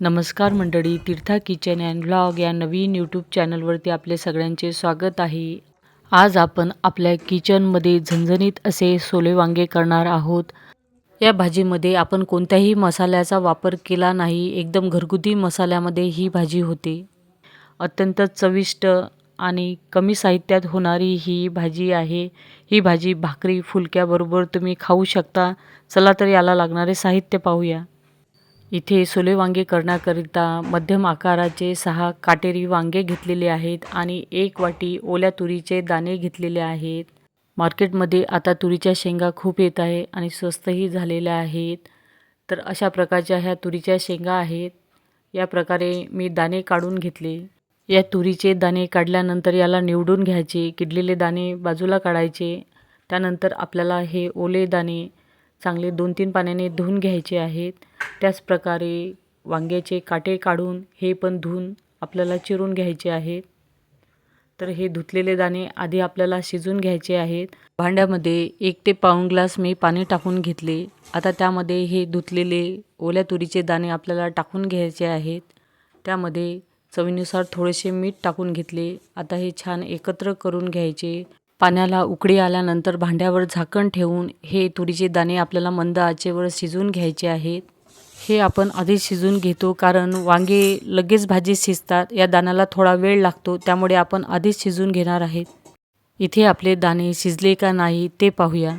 नमस्कार मंडळी तीर्था kitchen and vlog या नवीन यूट्यूब चॅनलवरती आपले सगळ्यांचे स्वागत आहे. आज आपण आपल्या किचनमध्ये झणझणीत असे सोले वांगे करणार आहोत. या भाजीमध्ये आपण कोणत्याही मसाल्याचा वापर केला नाही एकदम घरगुती मसाल्यामध्ये ही भाजी होते. अत्यंत चविष्ट आणि कमी साहित्यात होणारी ही भाजी आहे. ही भाजी भाकरी फुलक्याबरोबर तुम्ही खाऊ शकता. चला तर याला लागणारे साहित्य पाहूया. इथे सोले वांगे करण्याकरिता मध्यम आकाराचे सहा काटेरी वांगे घेतलेले आहेत आणि एक वाटी ओल्या तुरीचे दाणे घेतलेले आहेत. मार्केटमध्ये आता तुरीच्या शेंगा खूप येत आहे आणि स्वस्तही झालेल्या आहेत. तर अशा प्रकारच्या ह्या तुरीच्या शेंगा आहेत. या प्रकारे मी दाणे काढून घेतले. या तुरीचे दाणे काढल्यानंतर याला निवडून घ्यायचे. किडलेले दाणे बाजूला काढायचे. त्यानंतर आपल्याला हे ओले दाणे चांगले दोन तीन पाण्याने धुवून घ्यायचे आहेत. त्याचप्रकारे वांग्याचे काटे काढून हे पण धुवून आपल्याला चिरून घ्यायचे आहेत. तर हे धुतलेले दाणे आधी आपल्याला शिजून घ्यायचे आहेत. भांड्यामध्ये एक ते पाऊण ग्लास मी पाणी टाकून घेतले. आता त्यामध्ये हे धुतलेले ओल्या तुरीचे दाणे आपल्याला टाकून घ्यायचे आहेत. त्यामध्ये चवीनुसार थोडेसे मीठ टाकून घेतले. आता हे छान एकत्र करून घ्यायचे. पाण्याला उकळी आल्यानंतर भांड्यावर झाकण ठेवून हे तुरीचे दाणे आपल्याला मंद आचेवर शिजवून घ्यायचे आहेत. हे आपण आधी शिजून घेतो कारण वांगे लगेच भाजी शिजतात. या दाण्याला थोडा वेळ लागतो त्यामुळे आपण आधीच शिजून घेणार आहेत. इथे आपले दाणे शिजले का नाही ते पाहूया.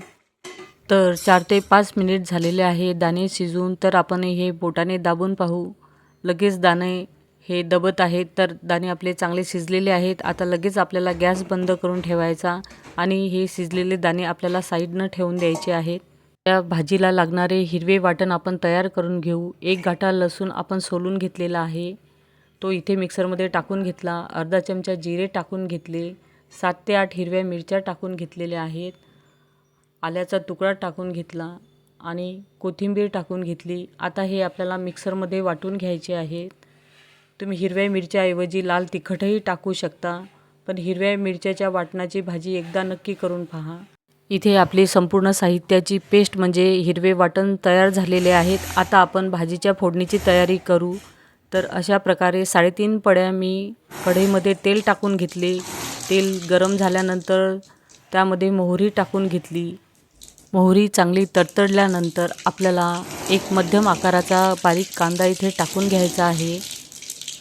तर चार ते पाच मिनिट झालेले आहे दाणे शिजून तर आपण हे बोटाने दाबून पाहू. लगेच दाणे हे दबत आहेत तर दाणे आपले चांगले शिजलेले आहेत. आता लगेच आपल्याला गॅस बंद करून ठेवायचा आणि हे शिजलेले दाणे आपल्याला साईडनं ठेवून द्यायचे आहेत. त्या भाजीला लागणारे हिरवे वाटण आपण तयार करून घेऊ. एक गाठा लसूण आपण सोलून घेतलेला आहे. तो इथे मिक्सरमध्ये टाकून घेतला. अर्धा चमचा जिरे टाकून घेतले. सात ते आठ हिरव्या मिरच्या टाकून घेतलेल्या आहेत. आल्याचा तुकडा टाकून घेतला आणि कोथिंबीर टाकून घेतली. आता हे आपल्याला मिक्सरमध्ये वाटून घ्यायचे आहेत. तुम्ही हिरव्या मिरच्याऐवजी लाल तिखटही टाकू शकता पण हिरव्या मिरच्याच्या वाटणाची भाजी एकदा नक्की करून पहा. इथे आपली संपूर्ण साहित्याची पेस्ट म्हणजे हिरवे वाटण तयार झालेले आहेत. आता आपण भाजीच्या फोडणीची तयारी करू. तर अशा प्रकारे साडेतीन पड्या मी कढईमध्ये तेल टाकून घेतले. तेल गरम झाल्यानंतर त्यामध्ये मोहरी टाकून घेतली. मोहरी चांगली तडतडल्यानंतर आपल्याला एक मध्यम आकाराचा बारीक कांदा इथे टाकून घ्यायचा आहे.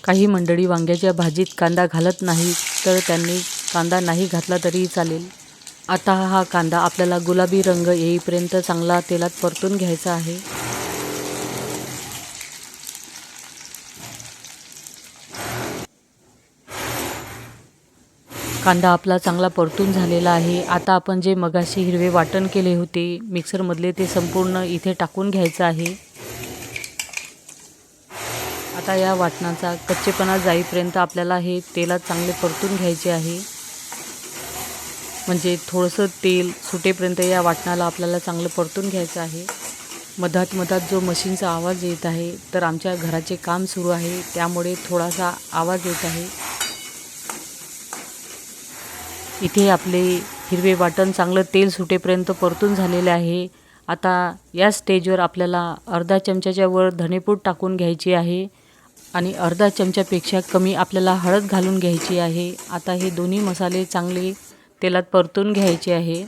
काही मंडळी वांग्याच्या भाजीत कांदा घालत नाही तर त्यांनी कांदा नाही घातला तरीही चालेल. आता हा कांदा आपल्याला गुलाबी रंग येईपर्यंत चांगला तेलात परतून घ्यायचा आहे. कांदा आपला चांगला परतून झालेला आहे. आता आपण जे मगाशी हिरवे वाटण केले होते मिक्सरमधले ते संपूर्ण इथे टाकून घ्यायचं आहे. आता या वाटणाचा कच्चेपणा जाईपर्यंत आपल्याला हे तेलात चांगले परतून घ्यायचे आहे. म्हणजे थोडंसं तेल सुटेपर्यंत या वाटणाला आपल्याला चांगलं परतून घ्यायचं आहे. मधात मधात जो मशीनचा आवाज येत आहे तर आमच्या घराचे काम सुरू आहे त्यामुळे थोडासा आवाज येत आहे. इथे आपले हिरवे वाटण चांगलं तेल सुटेपर्यंत परतून झालेले आहे. आता या स्टेजवर आपल्याला अर्धा चमच्याच्या वर धनेपूड टाकून घ्यायची आहे. आणि अर्धा चमच्यापेक्षा कमी आपल्याला हळद घालून घ्यायची आहे. आता हे दोन्ही मसाले चांगले तेलात परतून घ्यायचे आहे.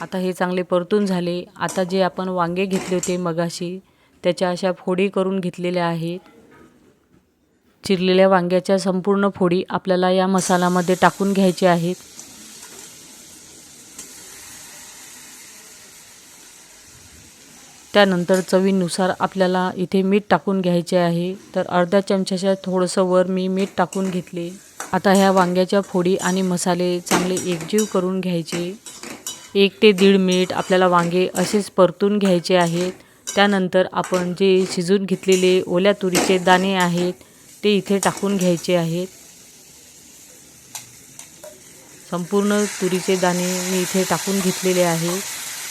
आता हे चांगले परतून झाले. आता जे आपण वांगे घेतले होते मगाशी त्याच्या अशा फोडी करून घेतलेल्या आहेत. चिरलेल्या वांग्याच्या संपूर्ण फोडी आपल्याला या मसाल्यामध्ये टाकून घ्यायचे आहेत. त्यानंतर चवीनुसार आपल्याला इथे मीठ टाकून घ्यायचे आहे. तर अर्ध्या चमच्याच्या थोडंसं वर मी मीठ टाकून घेतले. आता ह्या वांग्याच्या फोडी आणि मसाले चांगले एकजीव करून घ्यायचे. एक ते दीड मिनिट आपल्याला वांगे असेच परतून घ्यायचे आहेत. त्यानंतर आपण जे शिजून घेतलेले ओल्या तुरीचे दाणे आहेत ते इथे टाकून घ्यायचे आहेत. संपूर्ण तुरीचे दाणे मी इथे टाकून घेतलेले आहे.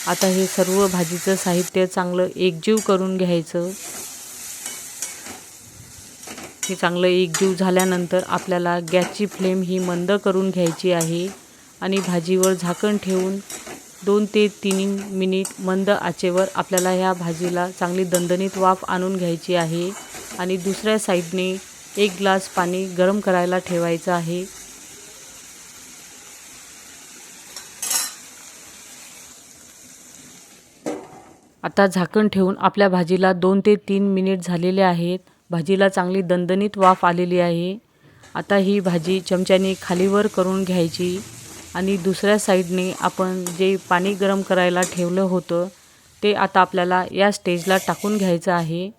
आता हे सर्व भाजीचं साहित्य चांगलं एकजीव करून घ्यायचं. हे चांगलं एकजीव झाल्यानंतर आपल्याला गॅसची फ्लेम ही मंद करून घ्यायची आहे आणि भाजीवर झाकण ठेवून दोन ते तीन मिनिट मंद आचेवर आपल्याला ह्या भाजीला चांगली दणदणीत वाफ आणून घ्यायची आहे आणि दुसऱ्या साईडने एक ग्लास पाणी गरम करायला ठेवायचं आहे. आता झाकण ठेवून आपल्या भाजीला दोन ते तीन मिनिट झालेले आहेत. भाजीला चांगली दणदणीत वाफ आलेली आहे. आता ही भाजी चमच्याने खालीवर करून घ्यायची आणि दुसऱ्या साईडने आपण जे पाणी गरम करायला ठेवलं होतं ते आता आपल्याला या स्टेजला टाकून घ्यायचं आहे.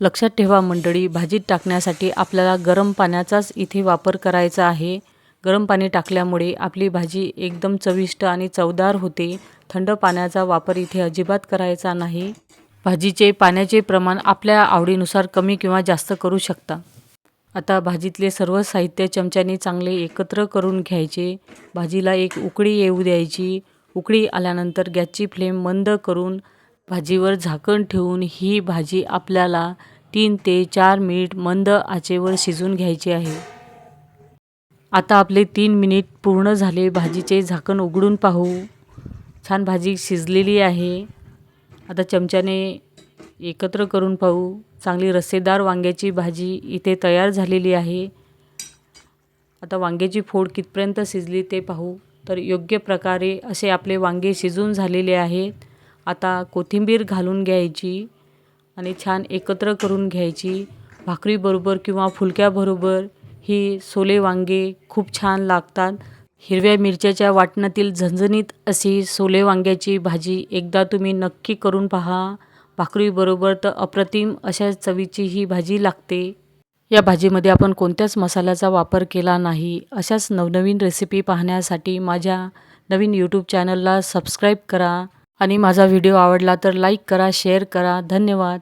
लक्षात ठेवा मंडळी भाजीत टाकण्यासाठी आपल्याला गरम पाण्याचाच इथे वापर करायचा आहे. गरम पाणी टाकल्यामुळे आपली भाजी एकदम चविष्ट आणि चवदार होते. थंड पाण्याचा वापर इथे अजिबात करायचा नाही. भाजीचे पाण्याचे प्रमाण आपल्या आवडीनुसार कमी किंवा जास्त करू शकता. आता भाजीतले सर्व साहित्य चमच्याने चांगले एकत्र करून घ्यायचे. भाजीला एक उकळी येऊ द्यायची. उकळी आल्यानंतर गॅसची फ्लेम मंद करून भाजीवर झाकण ठेवून ही भाजी आपल्याला तीन ते चार मिनिट मंद आचेवर शिजून घ्यायची आहे. आता आपले तीन मिनिट पूर्ण झाले. भाजीचे झाकण उघडून पाहू. छान भाजी शिजलेली आहे. आता चमच्याने एकत्र करून पाहू. चांगली रस्सेदार वांग्याची भाजी इथे तयार झालेली आहे. आता वांग्याची फोड कितपर्यंत शिजली ते पाहू. तर योग्य प्रकारे असे आपले वांगे शिजून झालेले आहेत. आता कोथिंबीर घालून घ्यायची आणि छान एकत्र करून घ्यायची. भाकरीबरोबर किंवा फुलक्याबरोबर ही सोले वांगे खूप छान लागतात. हिरव्या मिरच्याच्या वाटणातील झणझणीत अशी सोले वांग्याची भाजी एकदा तुम्ही नक्की करून पहा. भाकरीबरोबर तर अप्रतिम अशा चवीची ही भाजी लागते. या भाजीमध्ये आपण कोणत्याच मसाल्याचा वापर केला नाही. अशाच नवनवीन रेसिपी पाहण्यासाठी माझ्या नवीन यूट्यूब चॅनलला सबस्क्राईब करा. आणि माझा व्हिडिओ आवडला तर लाईक करा शेअर करा. धन्यवाद.